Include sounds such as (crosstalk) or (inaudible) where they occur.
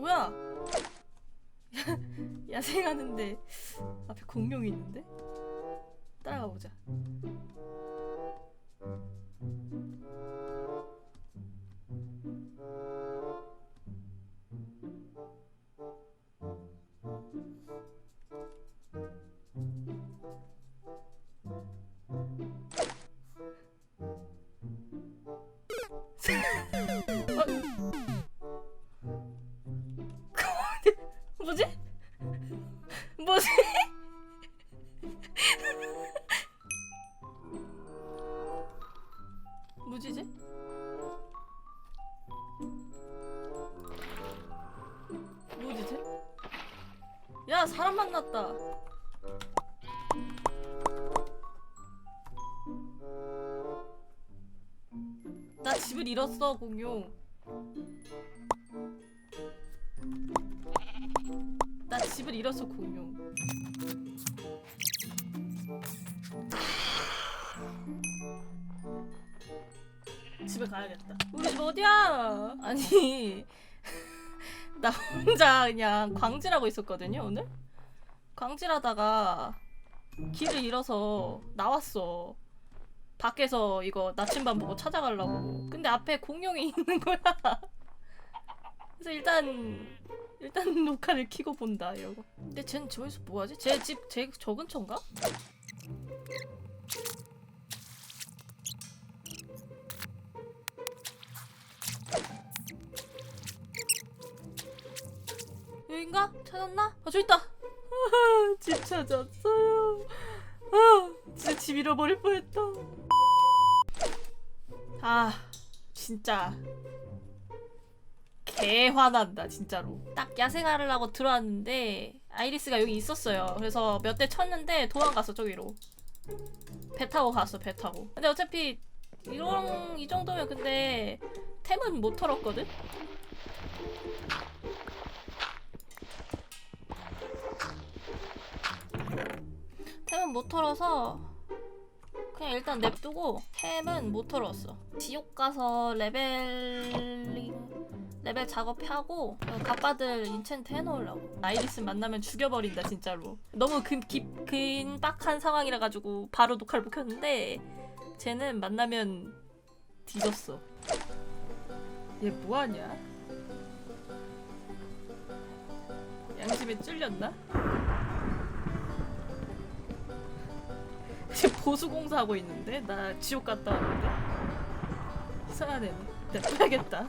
뭐야? 야생하는데 앞에 공룡이 있는데? 따라가 보자. 뭐지? 뭐지? 뭐지지? 뭐지지? 야 사람 만났다. 나 집을 잃었어 공룡. 집을 잃었어 공룡. 집에 가야겠다. 우리 집 어디야? 아니 (laughs) 나 혼자 그냥 광질하고 있었거든요 오늘. 광질하다가 길을 잃어서 나왔어. 밖에서 이거 나침반 보고 찾아가려고. 근데 앞에 공룡이 (laughs) 있는 거야. 그래서 일단 일단 (laughs) 녹화를 키고 본다 이러고. 근데 쟨 저기서 뭐하지? 제 집 제 저 근처인가? 여긴가? 찾았나? 아 저기 있다. 아, (laughs) 집 찾았어요. 아 (laughs) 진짜 집 잃어버릴 뻔했다. 아 진짜 개 화난다 진짜로. 딱 야생하려고 들어왔는데 아이리스가 여기 있었어요. 그래서 몇 대 쳤는데 도망갔어 저기로. 배 타고 갔어 배 타고. 근데 어차피 이런 이 정도면 근데 템은 못 털었거든? 템은 못 털어서 그냥 일단 냅두고 템은 못 털었어. 지옥 가서 레벨링 레벨 작업하고 가빠들 인챈트 해놓으려고. 아이리스 만나면 죽여버린다 진짜로. 너무 긴박한 상황이라 가지고 바로 녹화를 못 켰는데 쟤는 만나면 뒤졌어. 얘 뭐하냐? 양심에 찔렸나? (laughs) 지금 보수공사 하고 있는데? 나 지옥 갔다 왔는데? 이상한 애네. 내가 빼야겠다